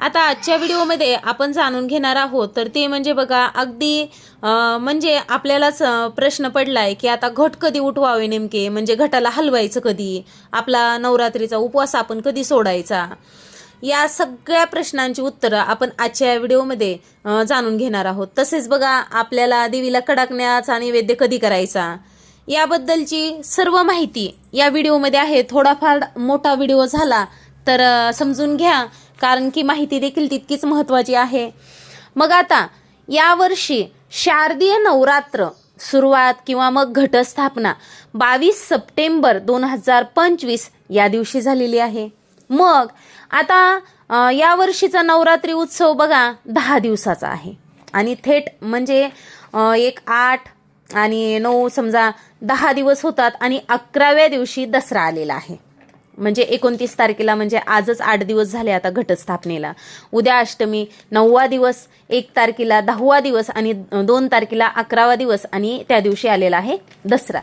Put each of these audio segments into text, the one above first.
आता आजच्या व्हिडिओमध्ये आपण जाणून घेणार आहोत. तर ते म्हणजे बघा अगदी म्हणजे आपल्यालाच प्रश्न प्रश्न पडलाय की आता घट कधी उठवावे नेमके? म्हणजे घटाला हलवायचं कधी? आपला नवरात्रीचा उपवास आपण कधी सोडायचा? या सगळ्या प्रश्नांची उत्तरं आपण आजच्या या व्हिडिओमध्ये जाणून घेणार आहोत. तसेच बघा आपल्याला देवीला कडाकण्याचा नैवेद्य कधी करायचा? याबद्दलची सर्व माहिती या व्हिडिओमध्ये आहे. थोडाफार मोठा व्हिडिओ झाला तर समजून घ्या. कारण की माहिती देखील तितकीच महत्त्वाची आहे. मग आता यावर्षी शारदीय नवरात्र सुरुवात किंवा मग घटस्थापना बावीस सप्टेंबर दोन हजार पंचवीस या दिवशी झालेली आहे. मग आता यावर्षीचा नवरात्री उत्सव बघा दहा दिवसाचा आहे. आणि थेट म्हणजे एक आठ आणि नऊ समजा दहा दिवस होतात आणि अकराव्या दिवशी दसरा आलेला आहे. म्हणजे एकोणतीस तारखेला म्हणजे आजच आठ दिवस झाले आता घटस्थापनेला. उद्या अष्टमी नववा दिवस एक तारखेला दहावा दिवस आणि दोन तारखेला अकरावा दिवस आणि त्या दिवशी आलेला आहे दसरा.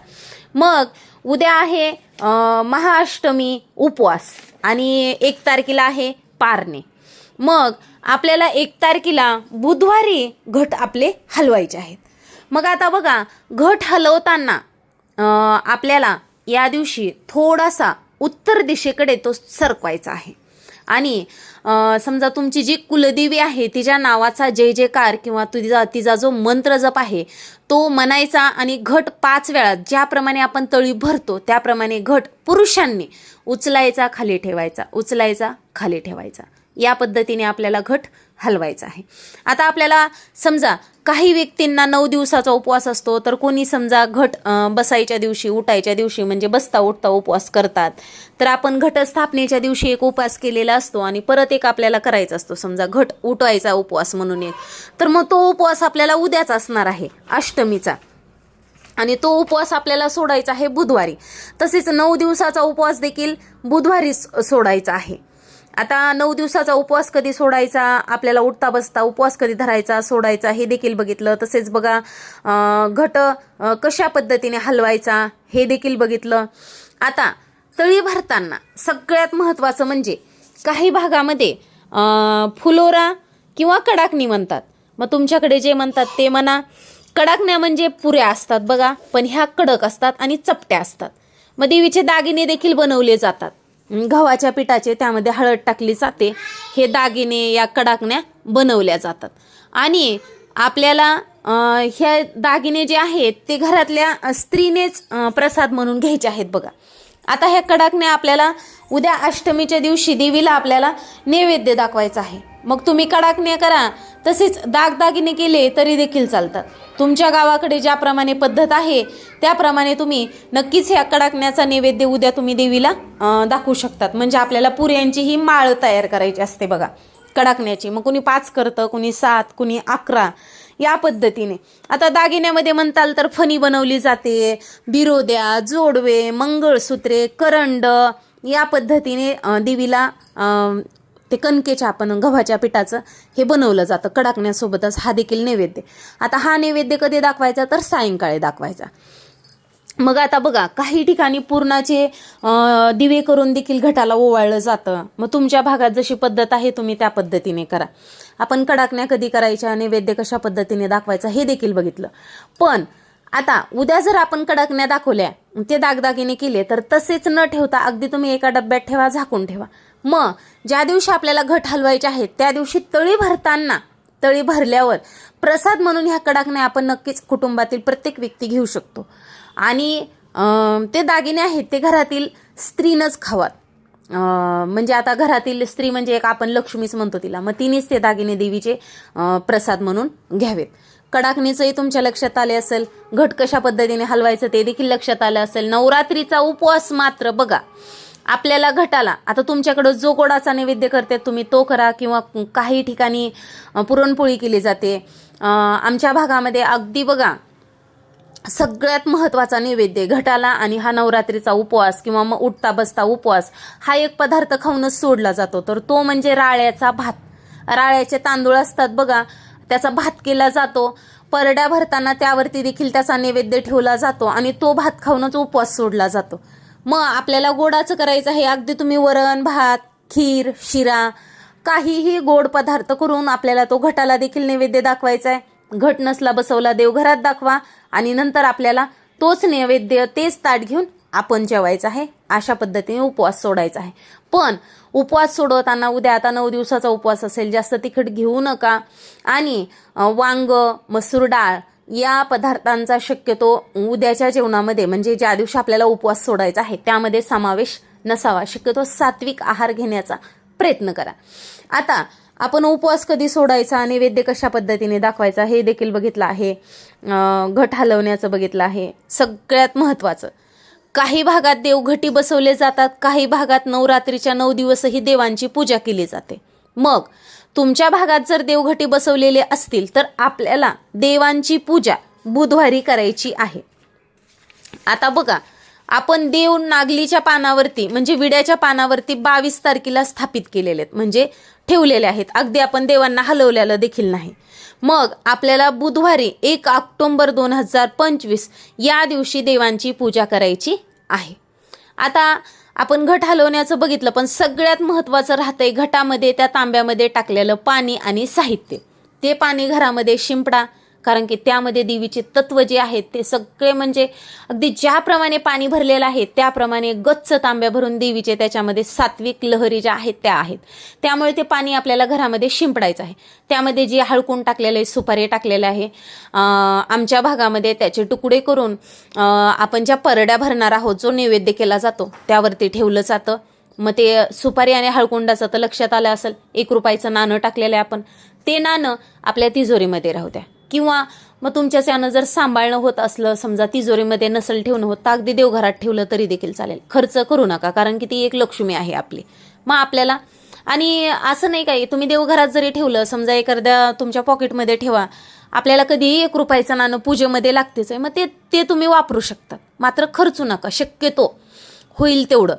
मग उद्या आहे महाअष्टमी उपवास आणि एक तारखेला आहे पारणे. मग आपल्याला एक तारखेला बुधवारी घट आपले हलवायचे आहेत. मग आता बघा घट हलवताना आपल्याला या दिवशी थोडासा उत्तर दिशेकडे तो सरकवायचा आहे. आणि समजा तुमची जी कुलदेवी आहे तिच्या नावाचा जय जयकार किंवा तुझा तिचा जो मंत्र जप आहे तो म्हणायचा आणि घट पाच वेळा ज्याप्रमाणे आपण तळी भरतो त्याप्रमाणे घट पुरुषांनी उचलायचा खाली ठेवायचा उचलायचा खाली ठेवायचा. या पद्धतीने आपल्याला घट हलवायचा आहे. आता आपल्याला समजा काही व्यक्तींना नऊ दिवसाचा उपवास असतो तर कोणी समजा घट बसायच्या दिवशी उठायच्या दिवशी म्हणजे बसता उठता उपवास करतात. तर आपण घटस्थापनेच्या दिवशी एक उपवास केलेला असतो आणि परत एक आपल्याला करायचा असतो. समजा घट उठवायचा उपवास म्हणून एक. तर मग तो उपवास आपल्याला उद्याच असणार आहे अष्टमीचा. आणि तो उपवास आपल्याला सोडायचा आहे बुधवारी. तसेच नऊ दिवसाचा उपवास देखील बुधवारी सोडायचा आहे. आता नऊ दिवसाचा उपवास कधी सोडायचा आपल्याला उठता बसता उपवास कधी धरायचा सोडायचा हे देखील बघितलं. तसेच बघा घट कशा पद्धतीने हलवायचा हे देखील बघितलं. आता तळी भरताना सगळ्यात महत्त्वाचं म्हणजे काही भागामध्ये फुलोरा किंवा कडाकणी म्हणतात. मग तुमच्याकडे जे म्हणतात ते म्हणा. कडाकण्या म्हणजे पुऱ्या असतात बघा पण ह्या कडक असतात आणि चपट्या असतात. मग देवीचे दागिने देखील बनवले जातात. गव्हाच्या पिठाचे त्यामध्ये हळद टाकली जाते. हे दागिने या कडाकण्या बनवल्या जातात. आणि आपल्याला ह्या दागिने जे आहेत ते घरातल्या स्त्रीनेच प्रसाद म्हणून घ्यायचे आहेत बघा. आता ह्या कडाकण्या आपल्याला उद्या अष्टमीच्या दिवशी देवीला आपल्याला नैवेद्य दाखवायचं आहे. मग तुम्ही कडाकण्या करा तसेच दागदागिने केले तरी देखील चालतात. तुमच्या गावाकडे ज्याप्रमाणे पद्धत आहे त्याप्रमाणे तुम्ही नक्कीच ह्या कडाकण्याचा नैवेद्य उद्या तुम्ही देवीला दाखवू शकतात. म्हणजे आपल्याला पुऱ्यांची ही माळ तयार करायची असते बघा. कडाकण्याची मग कुणी पाच करतं कुणी सात कुणी अकरा या पद्धतीने. आता दागिन्यामध्ये म्हणताल तर फणी बनवली जाते बिरोद्या जोडवे मंगळसूत्रे करंड या पद्धतीने देवीला ते कणकेच्या आपण गव्हाच्या पिठाचं हे बनवलं जातं. कडाकण्यासोबतच हा देखील नैवेद्य. आता हा नैवेद्य कधी दाखवायचा? तर सायंकाळी दाखवायचा. मग आता बघा काही ठिकाणी पूर्णाचे दिवे करून देखील घटाला ओवाळलं जातं. मग तुमच्या भागात जशी पद्धत आहे तुम्ही त्या पद्धतीने करा. आपण कडाकण्या कधी करायच्या? नैवेद्य कशा पद्धतीने दाखवायचा? हे देखील बघितलं. पण आता उद्या जर आपण कडाकण्या दाखवल्या ते दागदागिने केले तर तसेच न ठेवता अगदी तुम्ही एका डब्यात ठेवा झाकून ठेवा. मग ज्या दिवशी आपल्याला घट हलवायचे आहेत त्या दिवशी तळी भरताना तळी भरल्यावर प्रसाद म्हणून ह्या कडाकण्या आपण नक्कीच कुटुंबातील प्रत्येक व्यक्ती घेऊ शकतो. आणि ते दागिने आहेत ते घरातील स्त्रीनंच खावात. म्हणजे आता घरातील स्त्री म्हणजे एक आपण लक्ष्मीच म्हणतो तिला मग तिनेच ते दागिने देवीचे प्रसाद म्हणून घ्यावेत. कडाकणीचंही तुमच्या लक्षात आले असेल घट कशा पद्धतीने हलवायचं ते देखील लक्षात आलं असेल. नवरात्रीचा उपवास मात्र बघा. आपल्याला घटाला. आता तुमच्याकडं जो गोडाचा नैवेद्य करते तुम्ही तो करा किंवा काही ठिकाणी पुरणपोळी केली जाते. आमच्या भागामध्ये अगदी बघा सगळ्यात महत्त्वाचा नैवेद्य घटाला आणि हा नवरात्रीचा उपवास किंवा मग उठता बसता उपवास हा एक पदार्थ खाऊनच सोडला जातो. तर तो म्हणजे राळ्याचा भात. राळ्याचे तांदूळ असतात बघा त्याचा भात केला जातो. परड्या भरताना त्यावरती देखील त्याचा नैवेद्य ठेवला जातो आणि तो भात खाऊनच उपवास सोडला जातो. मग आपल्याला गोडाचं करायचं आहे. अगदी तुम्ही वरण भात खीर शिरा काहीही गोड पदार्थ करून आपल्याला तो घटाला देखील नैवेद्य दाखवायचा आहे. घट नसला बसवला देवघरात दाखवा. आणि नंतर आपल्याला तोच नैवेद्य तेच ताट घेऊन आपण जेवायचं आहे. अशा पद्धतीने उपवास सोडायचा आहे. पण उपवास सोडवताना उद्या आता नऊ दिवसाचा उपवास असेल जास्त तिखट घेऊ नका. आणि वांग मसूर डाळ या पदार्थांचा शक्यतो उद्याच्या जेवणामध्ये म्हणजे ज्या दिवशी आपल्याला उपवास सोडायचा आहे त्यामध्ये समावेश नसावा. शक्यतो सात्विक आहार घेण्याचा प्रयत्न करा. आता आपण उपवास कधी सोडायचा नैवेद्य कशा पद्धतीने दाखवायचा हे देखील बघितलं आहे. घट हलवण्याचं बघितलं आहे. सगळ्यात महत्त्वाचं काही भागात देवघटी बसवले जातात काही भागात नवरात्रीच्या नऊ दिवसही देवांची पूजा केली जाते. मग तुमच्या भागात जर देवघटी बसवलेले असतील तर आपल्याला देवांची पूजा बुधवारी करायची आहे. आता बघा आपण देव नागलीच्या पानावरती म्हणजे विड्याच्या पानावरती बावीस तारखेला स्थापित केलेले आहेत. म्हणजे ठेवलेले आहेत. अगदी आपण देवांना हलवलेलं देखील नाही. मग आपल्याला बुधवारी एक ऑक्टोंबर दोन हजार पंचवीस या दिवशी देवांची पूजा करायची आहे. आता आपण घट हलवण्याचं बघितलं पण सगळ्यात महत्त्वाचं राहतंय घटामध्ये त्या तांब्यामध्ये टाकलेलं पाणी आणि साहित्य. ते पाणी घरामध्ये शिंपडा कारण की त्यामध्ये देवीचे तत्व जे आहेत ते सगळे म्हणजे अगदी ज्याप्रमाणे पाणी भरलेलं आहे त्याप्रमाणे गच्च तांब्या भरून देवीचे त्याच्यामध्ये सात्विक लहरी ज्या आहेत त्या आहेत. त्यामुळे ते पाणी आपल्याला घरामध्ये शिंपडायचं आहे. त्यामध्ये जे हळकून टाकलेलं आहे सुपारी टाकलेलं आहे आमच्या भागामध्ये त्याचे तुकडे करून आपण ज्या परड्या भरणार आहोत जो नैवेद्य केला जातो त्यावरती ठेवलं जातं. मग ते सुपारी आणि हळकुंडाचं तर लक्षात आलं असेल एक रुपयाचं नाणं टाकलेलं आहे आपण. ते नाणं आपल्या तिजोरीमध्ये राहू द्या. किंवा मग तुमच्याच यानं जर सांभाळणं होत असलं समजा तिजोरीमध्ये नसल ठेवणं होत अगदी देवघरात ठेवलं तरी देखील चालेल. खर्च करू नका कारण की ती एक लक्ष्मी आहे आपली. मग आपल्याला आणि असं नाही काही तुम्ही देवघरात जरी ठेवलं समजा एखाद्या तुमच्या पॉकेटमध्ये ठेवा आपल्याला कधीही एक रुपयाचं नाणं पूजेमध्ये लागतेच आहे मग ते ते तुम्ही वापरू शकता. मात्र खर्चू नका शक्यतो होईल तेवढं.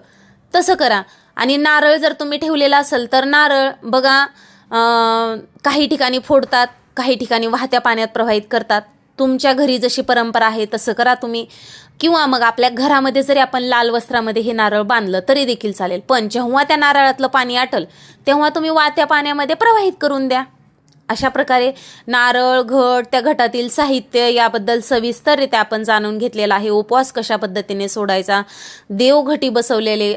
तसं करा. आणि नारळ जर तुम्ही ठेवलेला असेल तर नारळ बघा काही ठिकाणी फोडतात काही ठिकाणी वाहत्या पाण्यात प्रवाहित करतात. तुमच्या घरी जशी परंपरा आहे तसं करा तुम्ही. किंवा मग आपल्या घरामध्ये जरी आपण लाल वस्त्रामध्ये हे नारळ बांधलं तरी देखील चालेल. पण जेव्हा त्या नारळातलं पाणी आटल तेव्हा तुम्ही वाहत्या पाण्यामध्ये प्रवाहित करून द्या. अशा प्रकारे नारळ घट त्या घटातील साहित्य याबद्दल सविस्तररित्या आपण जाणून घेतलेला आहे. उपवास कशा पद्धतीने सोडायचा? देवघटी बसवलेले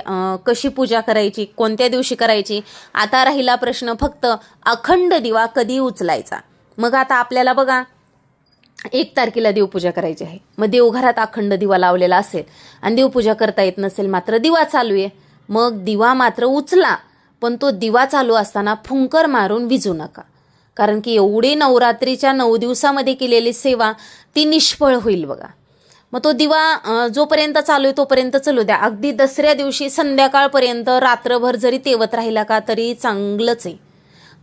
कशी पूजा करायची? कोणत्या दिवशी करायची? आता राहिला प्रश्न फक्त अखंड दिवा कधी उचलायचा? मग आता आपल्याला बघा एक तारखेला देवपूजा करायची आहे. मग देवघरात अखंड दिवा लावलेला असेल आणि देवपूजा करता येत नसेल मात्र दिवा चालू आहे. मग दिवा मात्र उचला पण तो दिवा चालू असताना फुंकर मारून विजू नका. कारण की एवढी नवरात्रीच्या नऊ दिवसामध्ये केलेली सेवा ती निष्फळ होईल बघा. मग तो दिवा जोपर्यंत चालू आहे तोपर्यंत चालू द्या. अगदी दसऱ्या दिवशी संध्याकाळपर्यंत रात्रभर जरी तेवत राहिला का तरी चांगलंच आहे.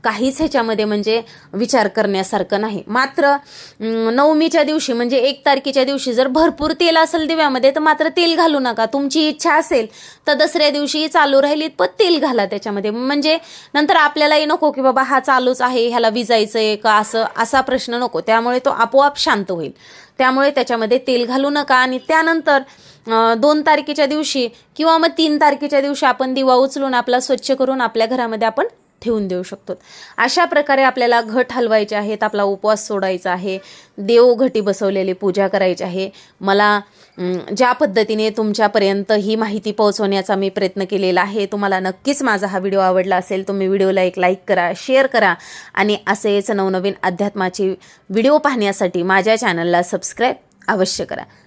काहीच ह्याच्यामध्ये म्हणजे विचार करण्यासारखं नाही. मात्र नवमीच्या दिवशी म्हणजे एक तारखेच्या दिवशी जर भरपूर तेल असेल दिव्यामध्ये तर मात्र तेल घालू नका. तुमची इच्छा असेल तर दसऱ्या दिवशी चालू राहिलीत पण तेल घाला त्याच्यामध्ये. म्हणजे नंतर आपल्यालाही नको की बाबा हा चालूच आहे ह्याला विजायचं आहे का असं असा प्रश्न नको. त्यामुळे तो आपोआप शांत होईल. त्यामुळे त्याच्यामध्ये तेल घालू नका. आणि त्यानंतर दोन तारखेच्या दिवशी किंवा मग तीन तारखेच्या दिवशी आपण दिवा उचलून आपला स्वच्छ करून आपल्या घरामध्ये आपण ठेवून देऊ शकतो. अशा प्रकारे आपल्याला घट हलवायचे आहेत आपला उपवास सोडायचा आहे देव घटी बसवलेली पूजा करायची आहे. मला ज्या पद्धतीने तुमच्यापर्यंत ही माहिती पोहोचवण्याचा मी प्रयत्न केलेला आहे तुम्हाला नक्कीच माझा हा व्हिडिओ आवडला असेल तुम्ही व्हिडिओला एक लाईक करा शेअर करा आणि असेच नवनवीन अध्यात्माचे व्हिडिओ पाहण्यासाठी माझ्या चॅनलला सबस्क्राईब अवश्य करा.